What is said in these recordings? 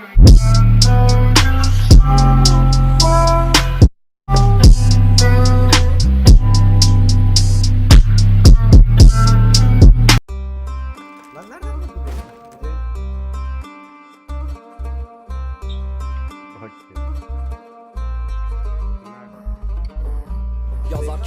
Lan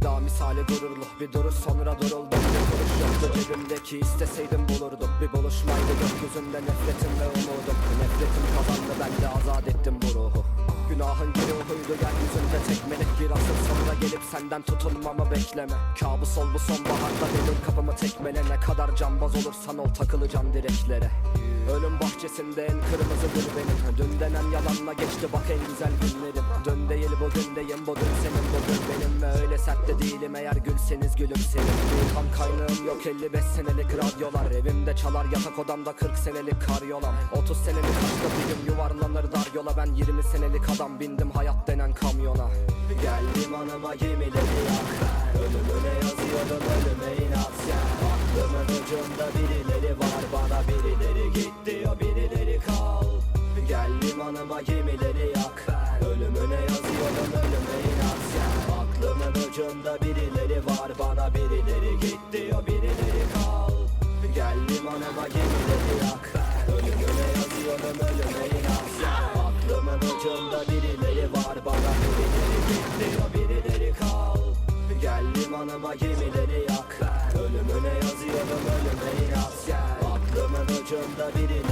Bir daha misali gururlu bir duruş sonra duruldum Bir kuruş yoktu cebimdeki isteseydim bulurdum. Bir buluşmaydı gökyüzünde nefretim ve umudum. Nefretim kazandı ben de azat ettim bu ruhu. Günahın bir ruhuydu yeryüzünde tek melek Bir asır. Sonra gelip senden tutulmamı bekleme. Kabus ol bu sonbaharda benim kapımı tekmele. Ne kadar cambaz olursan ol takılacağım direklere Ölüm bahçesinde en kırmızı gül benim. Dün denen yalanla geçti bak en güzel günlerim. Dün değil bugündeyim bu dün senin bugün benim. Ve öyle sert de değilim eğer gülseniz gülümserim İlham kaynağım yok 55 senelik radyolar. Evimde çalar yatak odamda 40 senelik kar yolam 30 senelik aşkta bir gün yuvarlanır dar yola. Ben 20 senelik adam bindim hayat denen kamyona. Gel limanıma gemileri yak Ölümüne yazıyorum ölüme inat Gel Aklımın ucunda birileri var Bana birileri Ucunda birileri var Bana birileri git diyor. Birileri kal. Gel limanıma gemileri yak. Ölümüne yazıyorum ölüme Gel Aklımın ucunda birileri var Bana birileri git diyor. Birileri kal. Gel limanıma gemileri yak. Ölümüne yazıyorum ölüme Gel Aklımın ucunda birileri